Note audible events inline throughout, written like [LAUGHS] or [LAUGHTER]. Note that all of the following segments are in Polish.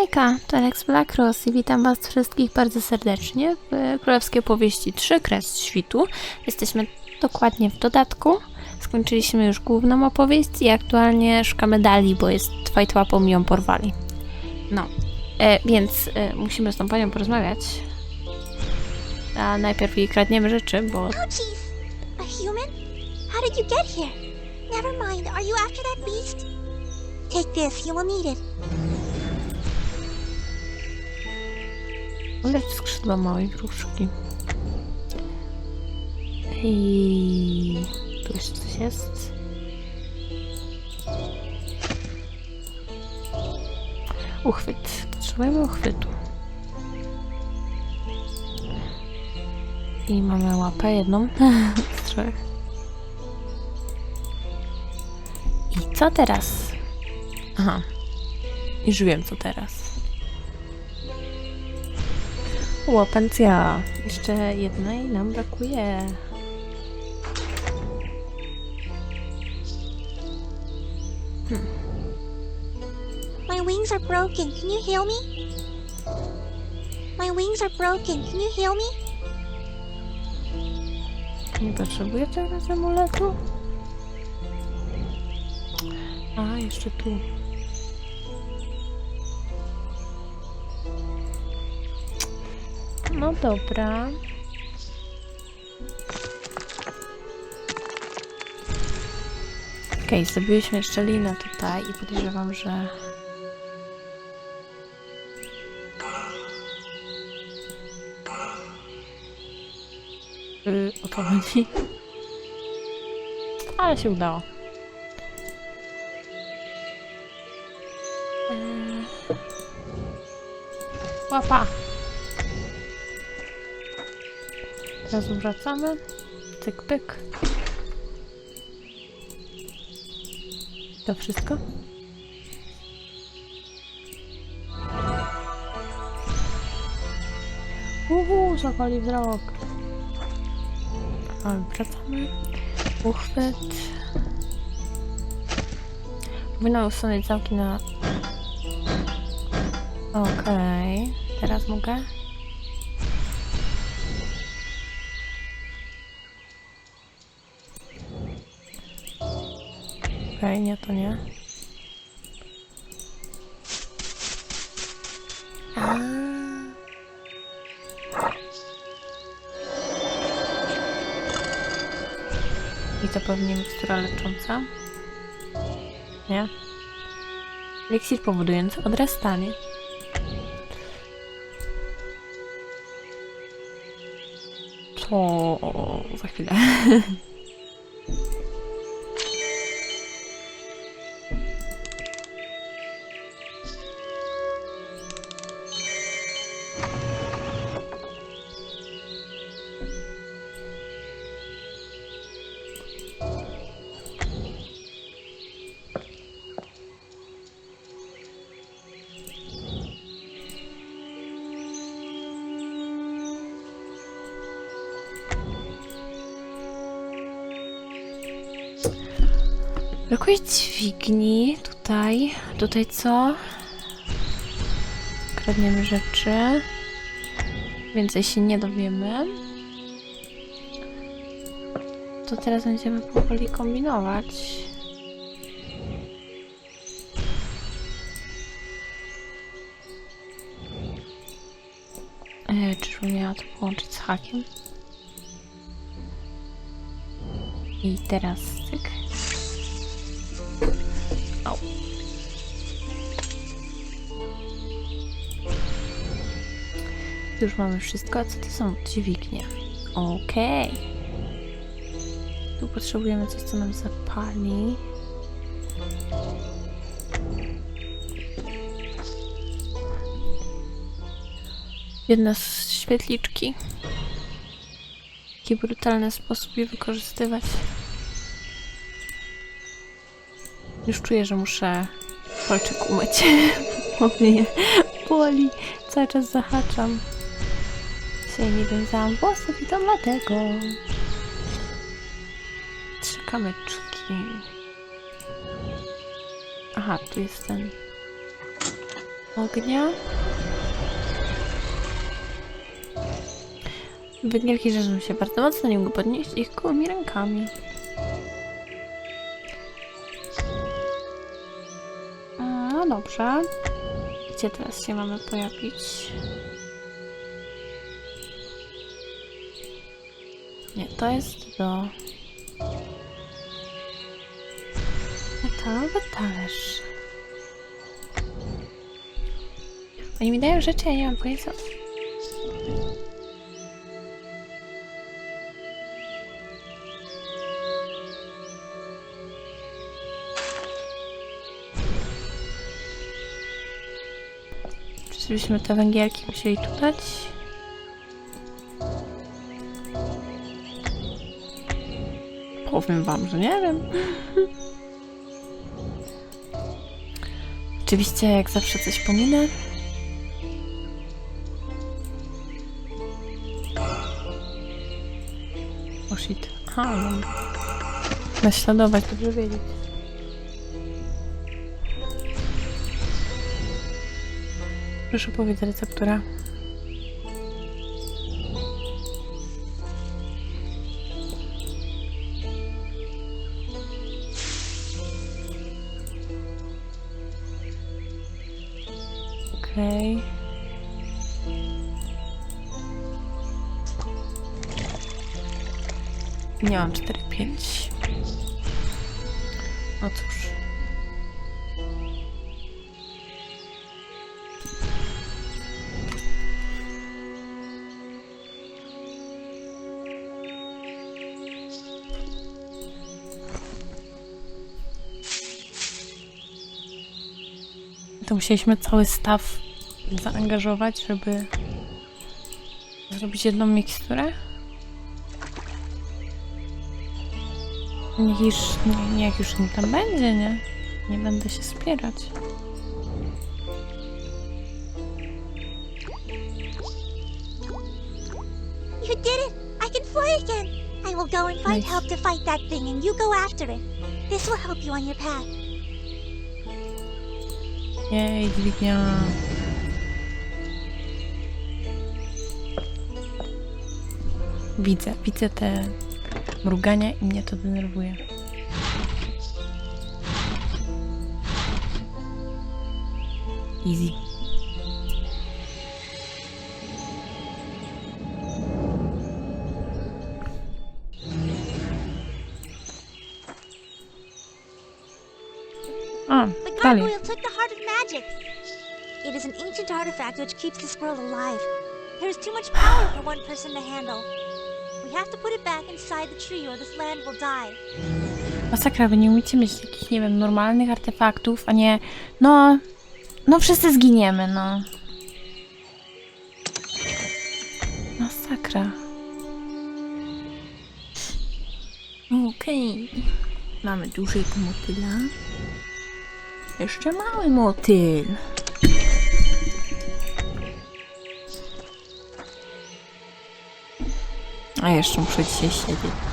Hejka, to Alex Blackross i witam was wszystkich bardzo serdecznie w Królewskiej Powieści 3 Kres Świtu. Jesteśmy dokładnie w dodatku. Skończyliśmy już główną opowieść i aktualnie szukamy Dali, bo jest fight łapą i ją porwali. No, e, więc e, musimy z tą panią porozmawiać. A najpierw jej kradniemy rzeczy, bo Oh? Take this. You will need it. Lecz skrzydła małej wróżki. I tu jeszcze coś jest. Uchwyt. Potrzebujemy uchwytu. I mamy łapę jedną [LAUGHS] z trzech. I co teraz? Aha. Już wiem co teraz. Łapencja. Jeszcze jednej nam brakuje. My wings are broken. Can you heal me? My wings are broken. Can you heal me? Nie potrzebuję teraz amuletu? A, jeszcze tu. No dobra. Okej, zrobiliśmy jeszcze linę tutaj i podejrzewam, że... Y, o to chodzi. Ale się udało. Eee. Łapa. Teraz wracamy. Cyk, pyk. To wszystko? Uhu, zapali wzrok. Ale wracamy. Uchwyt. Powinno usunąć zamki na... Okej. Teraz mogę? Okej, nie, to nie. A. I to pewnie mikstura lecząca. Nie? Eliksir powodujący odrastanie. To [LAUGHS] za chwilę. Brakuje dźwigni tutaj. Tutaj co? Kradniemy rzeczy. Więcej się nie dowiemy. To teraz będziemy powoli kombinować. E, czyżbym miała to połączyć z hakiem? I teraz cyk. Już mamy wszystko, a co to są dźwignie? Okej. Tu potrzebujemy coś, co nam zapali. Jedna z świetliczki. Jaki brutalny sposób je wykorzystywać. Już czuję, że muszę palczyk umyć. [LAUGHS] Bo mnie boli. Cały czas zahaczam. Dzisiaj nie wiązałam włosów i to dlatego. Trzy kamyczki. Aha, tu jest ten ognia. Węgielki rzeżą się bardzo mocno, nie mogę podnieść ich gołymi rękami. Dobrze. Gdzie teraz się mamy pojawić? Nie, to jest do... Metalowy talerz. Oni mi dają rzeczy, ja nie mam pojęcia. Czyżbyśmy te węgielki musieli tu dać? Powiem wam, że nie wiem. Oczywiście, jak zawsze coś pominę. O shit. Aha, mam naśladować, dobrze wiedzieć. Proszę powiedzieć receptura. Okej. Nie mam 4-5. No cóż. To musieliśmy cały staw zaangażować, żeby zrobić jedną miksturę. Niech już, nie, niech już nie tam będzie, nie? Nie będę się spierać. You did it! I can fly again! I will go and find Nice. help to fight that thing, and you go after it. This will help you on your path. Jej, dźwignia. Widzę, widzę te mrugania i mnie to denerwuje. Easy. Of magic. It is an ancient artifact which keeps this world alive. There is too much power for one person to handle. We have to put it back inside the tree or this land will die. Masakra, wy nie umiecie mieć takich, nie wiem, normalnych artefaktów, a nie, no, no wszyscy zginiemy, no. Masakra. Okej. Mamy dużego motyla. Jeszcze mały motyl. A jeszcze muszę dzisiaj siedzieć.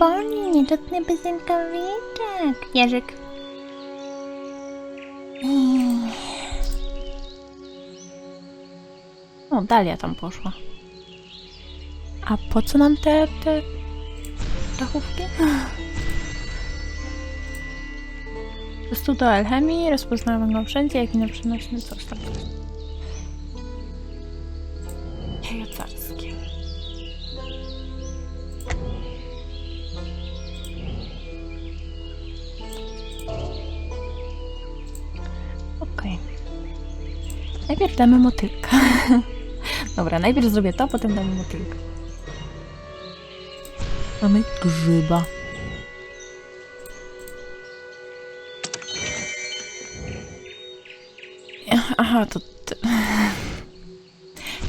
Au, boli, nie dotknę bez rękawiczek. Jerzyk. O, Dalia tam poszła. A po co nam te, te dachówki? Prostu do alchemii, rozpoznałem go wszędzie, jak i na przenośny coś tam. Jajo Najpierw damy motylka. [LAUGHS] Dobra, najpierw zrobię to, potem damy motylka. Mamy grzyba. Aha, to... to...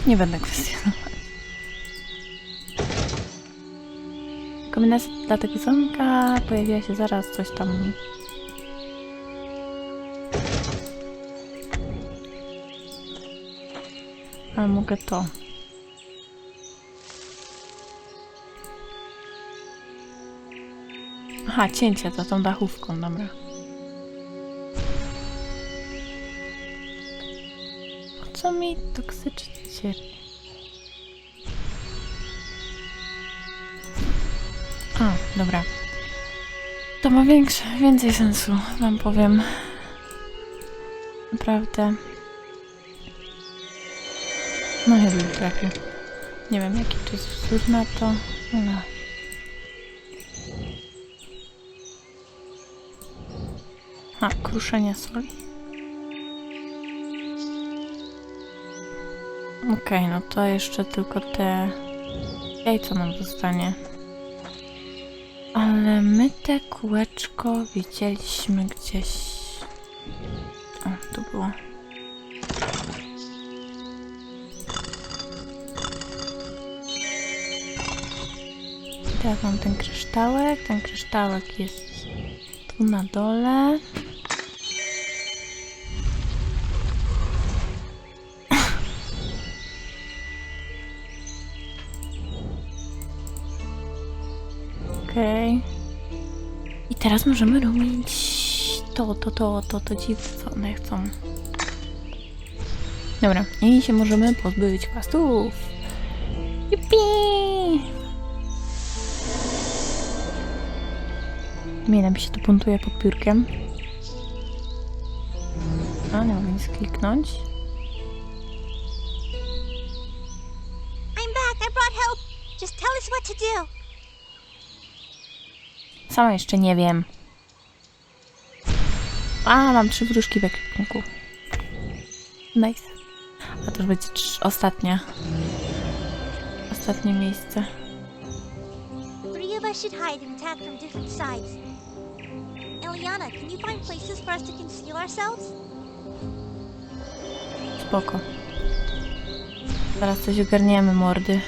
Nie będę kwestionować. Kombinacja dla tego zamka pojawiła się zaraz coś tam... Ale mogę to... Aha, cięcie za tą dachówką, dobra. Po co mi toksyczny cierń? A, dobra. To ma większe, więcej sensu, wam powiem. Naprawdę. No nie wiem jaki to jest wzór na to, ale... A, kruszenie soli. Okej, no to jeszcze tylko te jajca nam zostanie. Ale my te kółeczko widzieliśmy gdzieś. Ten kryształek. Ten kryształek jest tu na dole. Okej. I teraz możemy robić to, to, to, to, to dziwne, co one chcą. Dobra, i się możemy pozbyć chwastów. Jupi! Miela mi się tu buntuje pod biurkiem. A, nie mogę nic kliknąć. I'm back. I brought help. Just tell us what to do. Sama jeszcze nie wiem. A, mam trzy wróżki w ekwipunku. Nice. A to już będzie ostatnia. Ostatnie miejsce. Three of us should hide and attack from different sides. Eliana, can you find places for us to conceal ourselves? Spoko. Zaraz coś ogarniemy, mordy.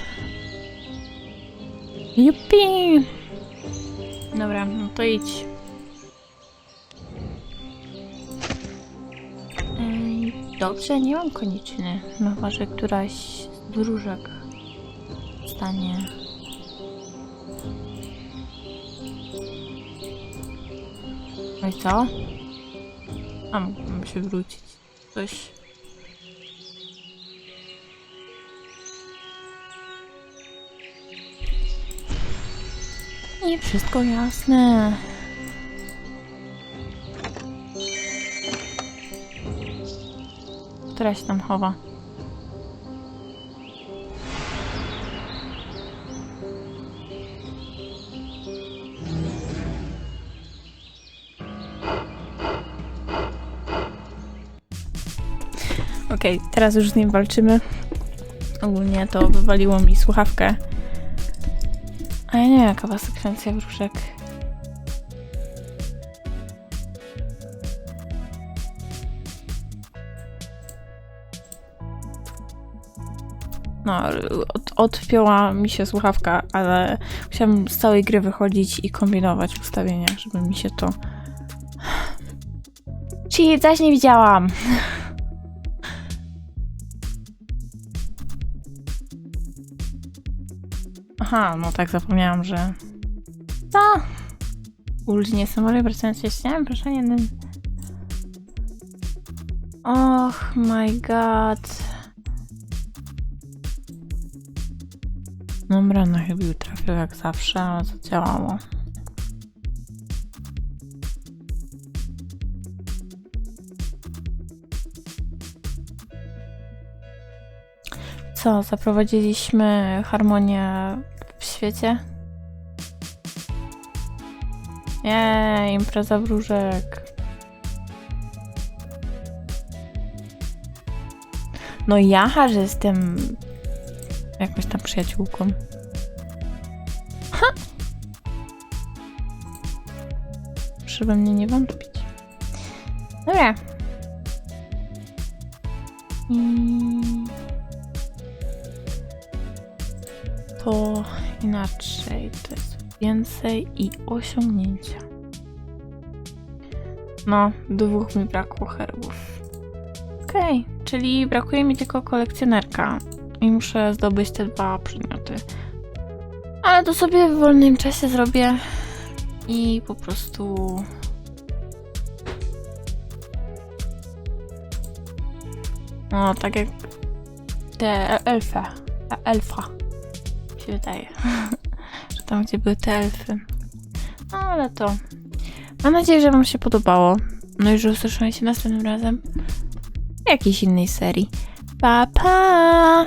Jupi! Dobra, no to idź. Dobrze, nie mam koniczyny. No chyba, że któraś z wróżek stanie. No i co? A, mam się wrócić. Coś... Nie wszystko jasne. Która się tam chowa? Okej, teraz już z nim walczymy. Ogólnie to wywaliło mi słuchawkę. A ja nie wiem, jaka była sekwencja wróżek. No, od, mi się słuchawka, ale musiałam z całej gry wychodzić i kombinować w ustawieniach, żeby mi się to... Ci, zaś nie widziałam! [LAUGHS] Aha, no tak, zapomniałam, że... Co? Ulgi symbole wracając się śniałem, proszę jeden... Och my god. Dobra, no chyba trafił jak zawsze, ale to działało. Co, zaprowadziliśmy harmonię w świecie? Jej, impreza wróżek. No ja, że jestem jakąś tam przyjaciółką. Ha! Mnie nie wątpić. Dobra. I... To inaczej, to jest więcej i osiągnięcia. No, dwóch mi brakło herbów. Okej, czyli brakuje mi tylko kolekcjonerka i muszę zdobyć te dwa przedmioty. Ale to sobie w wolnym czasie zrobię i po prostu. No, tak jak te elfy. Ta elfa. Się wydaje. [LAUGHS] że tam, gdzie były te elfy. No, ale to. Mam nadzieję, że Wam się podobało. No i że usłyszymy się następnym razem w jakiejś innej serii. Pa, pa!